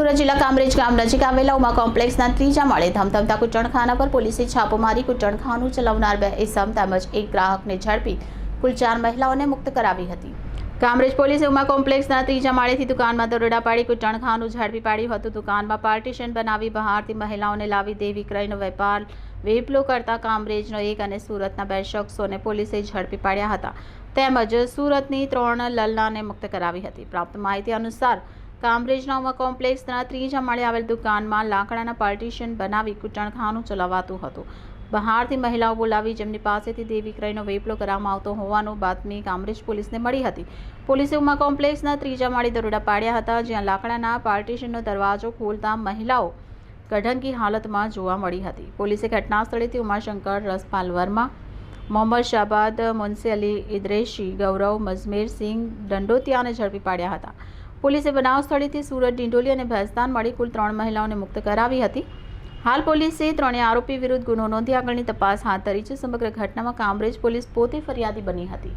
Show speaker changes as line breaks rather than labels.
સુરત જિલ્લા કામરેજ ગામ નજીક આવેલા ઉમા કોમ્પ્લેક્સના ત્રીજા માળે ધમધમતા કુચણખાના પર પોલીસે છાપો મારી કુચણખાનું ચલાવનાર બે ઇસમ તેમજ એક ગ્રાહકને ઝડપી કુલ ચાર મહિલાઓને મુક્ત કરાવી હતી. કામરેજ પોલીસે ઉમા કોમ્પ્લેક્સના ત્રીજા માળેથી દુકાનમાં દરોડા પાડી કુચણખાનું ઝડપી પાડ્યું હતું. દુકાનમાં પાર્ટીશન બનાવી બહારથી મહિલાઓને લાવી દે વિક્રયનો વેપાર વેપલો કરતા કામરેજનો એક અને સુરતના બે શખ્સોને પોલીસે ઝડપી પાડ્યા હતા. તેમજ સુરતની ત્રણ લલ્લાને મુક્ત કરાવી હતી. પ્રાપ્ત માહિતી અનુસાર કામરેજના કોમ્પ્લેક્સના ત્રીજા માળે આવેલ દુકાનમાં લાકડાના પાર્ટીશન બનાવી કુટણખાનું ચલાવાતું હતું. બહારથી મહિલાઓ બોલાવી જેમની પાસેથી દેવી ક્રયનો વેપલો કરવામાં આવતો હોવાનું બાતમી કામરેજ પોલીસને મળી હતી. પોલીસે ઉમા કોમ્પ્લેક્સના ત્રીજા માળે દરોડા પાડ્યા હતા, જ્યાં લાકડાના પાર્ટીશનનો દરવાજો ખોલતા મહિલાઓ ગઢંકી હાલતમાં જોવા મળી હતી. પોલીસે ઘટના સ્થળેથી ઉમાશંકર રસપાલ વર્મા, મોહમ્મદ શાબાદ મુનસી અલી ઇદ્રેશી, ગૌરવ મઝમેરસિંહ દંડોતિયાને ઝડપી પાડ્યા હતા. પોલીસે બનાવ સ્થળેથી સુરત, ડિંડોલી અને ભેસ્તાન મળી કુલ ત્રણ મહિલાઓને મુક્ત કરાવી હતી. હાલ પોલીસે ત્રણેય આરોપી વિરુદ્ધ ગુનો નોંધી આગળની તપાસ હાથ ધરી છે. સમગ્ર ઘટનામાં કામરેજ પોલીસ પોતે ફરિયાદી બની હતી.